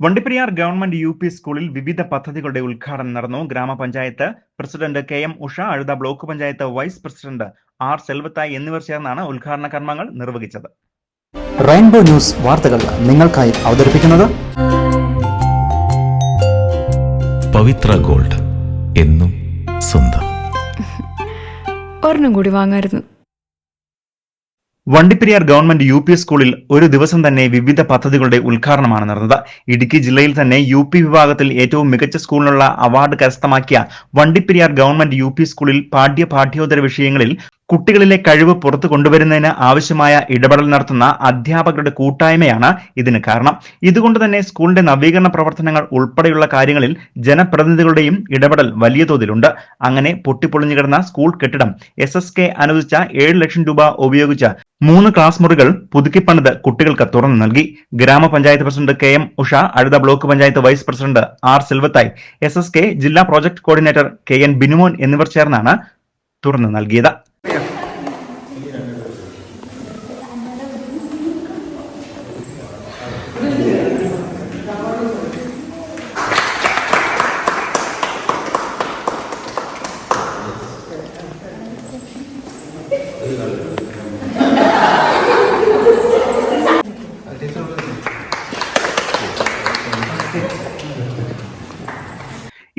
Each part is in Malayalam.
വണ്ടിപ്പെരിയാർ ഗവൺമെന്റ് യു പി സ്കൂളിൽ വിവിധ പദ്ധതികളുടെ ഉദ്ഘാടനം നടന്നു. ഗ്രാമപഞ്ചായത്ത് president K M Usha Azhutha block panchayat vice president R Selvathai എന്നിവർ ചേർന്നാണ് ഉദ്ഘാടന കർമ്മങ്ങൾ നിർവഹിച്ചത്. റെയിൻബോ ന്യൂസ് വാർത്തകൾ നിങ്ങൾക്കായി അവതരിപ്പിക്കുന്നത് പവിത്ര ഗോൾഡ് എന്നും സ്വന്തം. ഒരെണ്ണം കൂടി വാങ്ങായിരുന്നു. വണ്ടിപ്പെരിയാർ ഗവൺമെന്റ് യു പി സ്കൂളിൽ ഒരു ദിവസം തന്നെ വിവിധ പദ്ധതികളുടെ ഉദ്ഘാടനമാണ് നടന്നത്. ഇടുക്കി ജില്ലയിൽ തന്നെ യു പി വിഭാഗത്തിൽ ഏറ്റവും മികച്ച സ്കൂളിനുള്ള അവാർഡ് കരസ്ഥമാക്കിയ വണ്ടിപ്പെരിയാർ ഗവൺമെന്റ് യു പി സ്കൂളിൽ പാഠ്യ പാഠ്യോത്തര വിഷയങ്ങളിൽ കുട്ടികളിലെ കഴിവ് പുറത്തു കൊണ്ടുവരുന്നതിന് ആവശ്യമായ ഇടപെടൽ നടത്തുന്ന അധ്യാപകരുടെ കൂട്ടായ്മയാണ് ഇതിന് കാരണം. ഇതുകൊണ്ട് തന്നെ സ്കൂളിന്റെ നവീകരണ പ്രവർത്തനങ്ങൾ ഉൾപ്പെടെയുള്ള കാര്യങ്ങളിൽ ജനപ്രതിനിധികളുടെയും ഇടപെടൽ വലിയ തോതിലുണ്ട്. അങ്ങനെ പൊട്ടിപ്പൊളിഞ്ഞു കിടന്ന സ്കൂൾ കെട്ടിടം എസ് എസ് കെ അനുവദിച്ച ഏഴ് ലക്ഷം രൂപ ഉപയോഗിച്ച് മൂന്ന് ക്ലാസ് മുറികൾ പുതുക്കിപ്പണിത് കുട്ടികൾക്ക് തുറന്നു നൽകി. ഗ്രാമപഞ്ചായത്ത് പ്രസിഡന്റ് കെ എം ഉഷ അടുത്ത block panchayat vice president R Silvathai S S K ജില്ലാ project coordinator K N Binumon എന്നിവർ ചേർന്നാണ് തുറന്നു നൽകിയത്. Thank.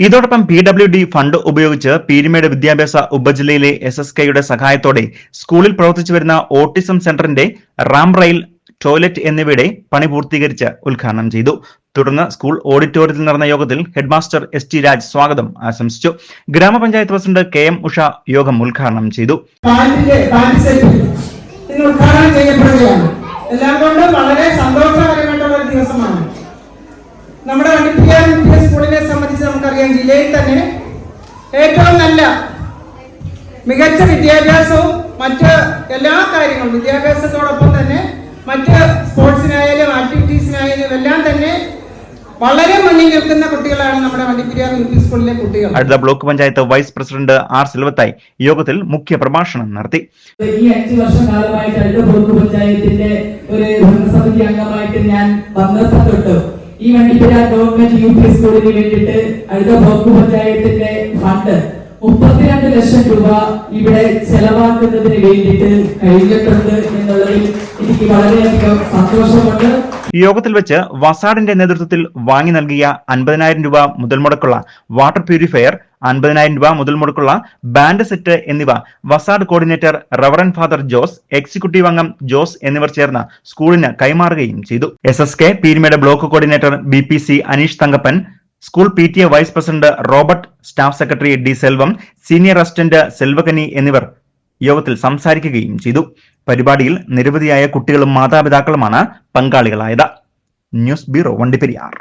ഇതോടൊപ്പം പി ഡബ്ല്യു ഡി ഫണ്ട് ഉപയോഗിച്ച് പീരിമേട് വിദ്യാഭ്യാസ ഉപജില്ലയിലെ എസ് എസ് കെയുടെ സഹായത്തോടെ സ്കൂളിൽ പ്രവർത്തിച്ചു വരുന്ന ഓട്ടിസം സെന്ററിന്റെ റാം റെയിൽ ടോയ്ലറ്റ് എന്നിവയുടെ പണി പൂർത്തീകരിച്ച് ഉദ്ഘാടനം ചെയ്തു. തുടർന്ന് സ്കൂൾ ഓഡിറ്റോറിയത്തിൽ നടന്ന യോഗത്തിൽ ഹെഡ്മാസ്റ്റർ എസ് ടി രാജ് സ്വാഗതം ആശംസിച്ചു. ഗ്രാമപഞ്ചായത്ത് പ്രസിഡന്റ് കെ എം ഉഷ യോഗം ഉദ്ഘാടനം ചെയ്തു. എല്ലാം കൊണ്ടും വളരെ സന്തോഷകരമായിട്ടുള്ള ഒരു ദിവസമാണ്. നമ്മുടെ വണ്ടിപ്പിയാർ യു പി സ്കൂളിനെ സംബന്ധിച്ച് നമുക്കറിയാം ജില്ലയിൽ തന്നെ ഏറ്റവും നല്ല മികച്ച വിദ്യാഭ്യാസവും മറ്റ് എല്ലാ കാര്യങ്ങളും വിദ്യാഭ്യാസത്തോടൊപ്പം തന്നെ മറ്റ് സ്പോർട്സിനായാലും ആക്ടിവിറ്റീസിനായാലും എല്ലാം തന്നെ വളരെ മുന്നിൽ നിൽക്കുന്ന കുട്ടികളാണ് നമ്മുടെ വണ്ടിപ്പെരിയാർ യു പി സ്കൂളിലെ കുട്ടികൾ. അടുത്ത block panchayat vice president R Silvathai യോഗത്തിൽ മുഖ്യ പ്രഭാഷണം നടത്തി. ഈ അഞ്ചു വർഷക്കാലമായിട്ട് അടുത്ത ബ്ലോക്ക് പഞ്ചായത്തിന്റെ ഒരു ഭരണസമിതി അംഗമായിട്ട് ഞാൻ തൊട്ട് ഈ വണ്ടിപ്പുര ഗവൺമെന്റ് യു പി സ്കൂളിന് വേണ്ടിയിട്ട് അടുത്ത ബ്ലോക്ക് പഞ്ചായത്തിന്റെ ഫണ്ട് മുപ്പത്തിരണ്ട് ലക്ഷം രൂപ ഇവിടെ ചെലവാക്കുന്നതിന് വേണ്ടിയിട്ട് കഴിഞ്ഞിട്ടുണ്ട് എന്നുള്ളതിൽ എനിക്ക് വളരെയധികം സന്തോഷമുണ്ട്. യോഗത്തിൽ വെച്ച് വസാഡിന്റെ നേതൃത്വത്തിൽ വാങ്ങി നൽകിയ അൻപതിനായിരം രൂപ മുതൽ മുടക്കുള്ള വാട്ടർ പ്യൂരിഫയർ അൻപതിനായിരം രൂപ മുതൽ മുടക്കുള്ള ബാൻഡ് സെറ്റ് എന്നിവ വസാഡ് coordinator reverend father Jose executive അംഗം ജോസ് എന്നിവർ ചേർന്ന് സ്കൂളിന് കൈമാറുകയും ചെയ്തു. S S K Peermade block coordinator B P C Aneesh Thankappan school P T A vice president Robert staff secretary D Selvam senior assistant Selvakani എന്നിവർ യോഗത്തിൽ സംസാരിക്കുകയും ചെയ്തു. പരിപാടിയിൽ നിരവധിയായ കുട്ടികളും മാതാപിതാക്കളുമാണ് പങ്കാളികളായത്. News bureau Vandiperiyar.